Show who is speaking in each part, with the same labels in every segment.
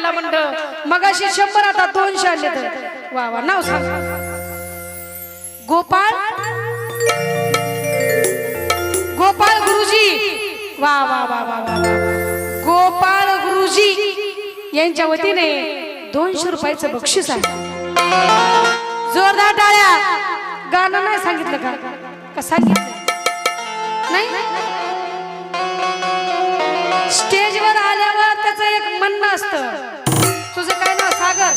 Speaker 1: मगाशी शंभर आता दोनशे आले तर. वा वा नाव सांग. गोपाळ? गोपाळ गुरुजी. वा वा वा वा वा गोपाळ गुरुजी. यांच्या वतीने दोनशे रुपयाचं बक्षीस आहे. जोरदार टाळ्या. गाणं नाही सांगितलं का सांगितलं? नाही? म्हणणं असत. तुझं काय नाव? सागर.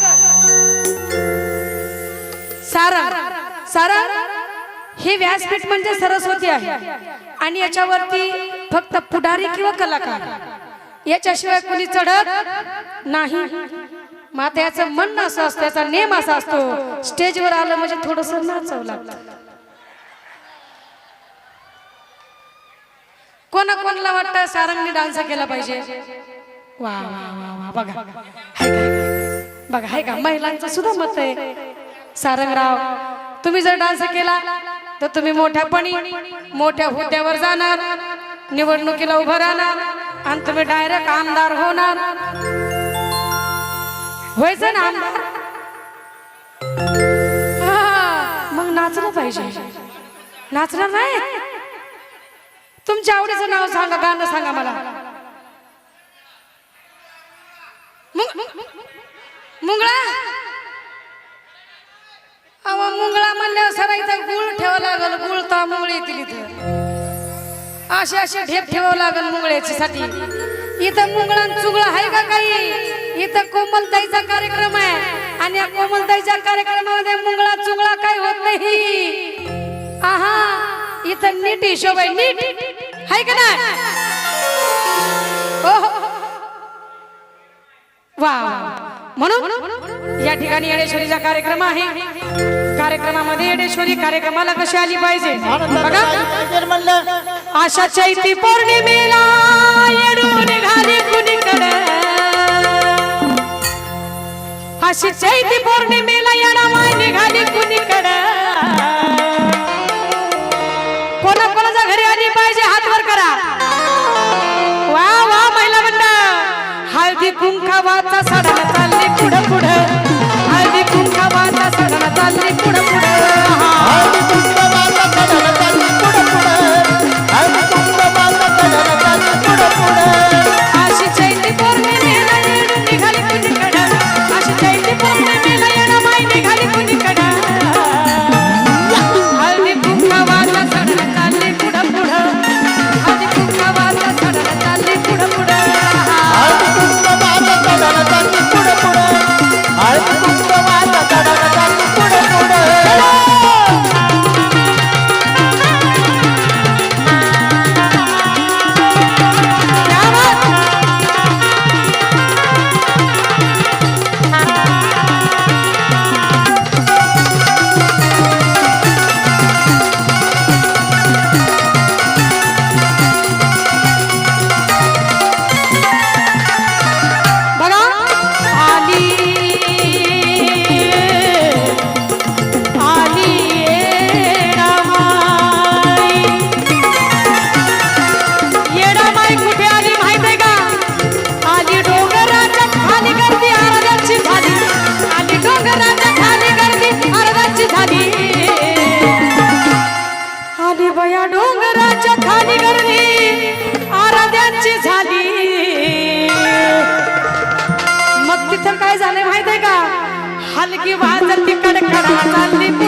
Speaker 1: सारंग सारंग हे व्यासपीठ म्हणजे सरस्वती आहे. आणि याच्यावरती फक्त पुढारी किंवा कलाकार. याच्याशिवाय कोणी चढत नाही. मग याचं म्हणणं असं असतं याचा नेम असा असतो. स्टेजवर आलं म्हणजे थोडस नाचावं लागतं. कोणा कोणाला वाटतं सारंगने डान्स केला पाहिजे? वा वा वा वा बघा. हाय का? बघा हाय का महिलांचं सुद्धा मत आहे. सारंगराव तुम्ही जर डान्स केला तर तुम्ही मोठ्यापणी मोठ्या हुद्द्यावर जाणार निवडणुकीला उभं राहणार आणि तुम्ही डायरेक्ट आमदार होणार. व्हायचं ना आमदार? मग नाचलं पाहिजे. नाचणार नाही? तुमच्या आवडीचं नाव सांगा गाणं सांगा मला. येतील इथं. असे असे ढेप ठेवावं लागल मुंगळ्याची साठी. इथं मुंगळा चुंगळा चुगळा आहे का काही? इथं कोमलताईचा कार्यक्रम आहे. आणि या कोमलताईच्या कार्यक्रमामध्ये मुंगळा चुगळा काही होत नाही. आहा इथं नीट हिशोब आहे नीट. आहे का नाही? हो. हो, हो, हो. वा म्हणून या ठिकाणी येणेश्वरीचा कार्यक्रम आहे. कार्यक्रमामध्ये येडेश्वरी कार्यक्रमाला कशी आली पाहिजे? बघा. आशा चैती पौर्णिमेला अशी चैती पौर्णिमेला निघाली I'll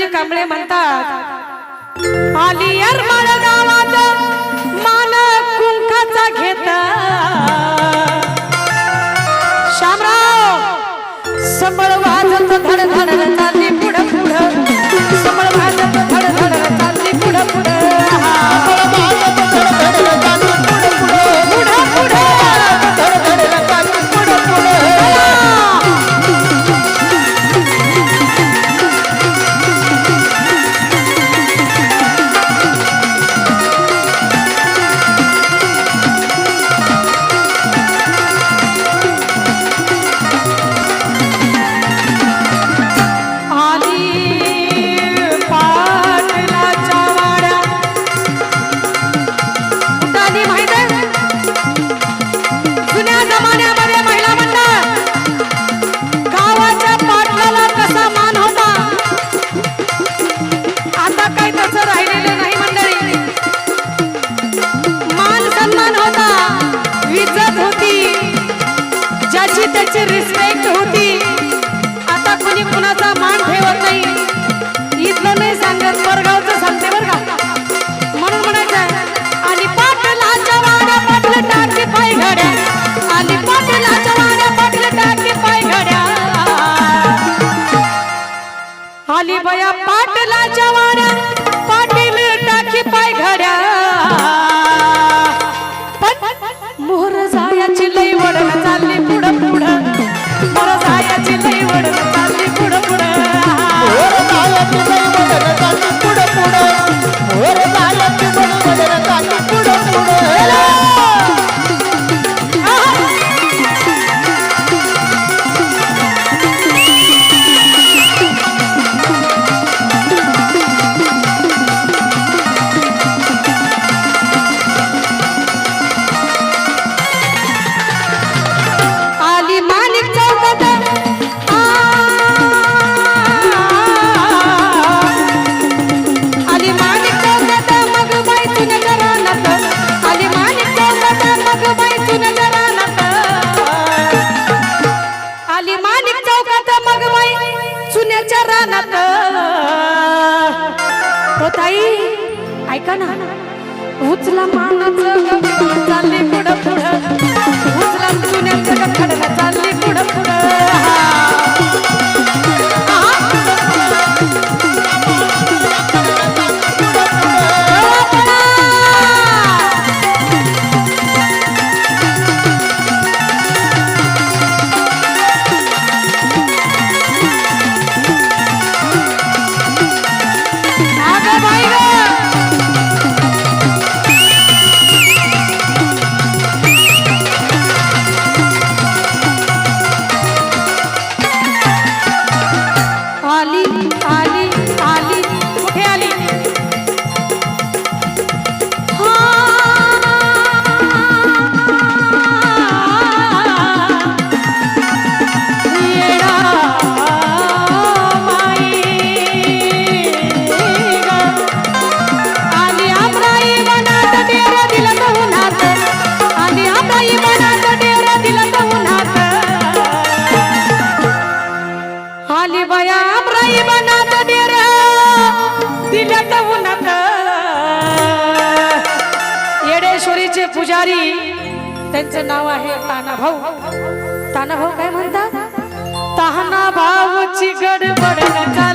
Speaker 1: धनंजय कांबळे म्हणतात. आली ছিল I'm on the mano, आहे ताना भाऊ. ताना भाऊ काय म्हणतात? ताना भाऊची गडबड नका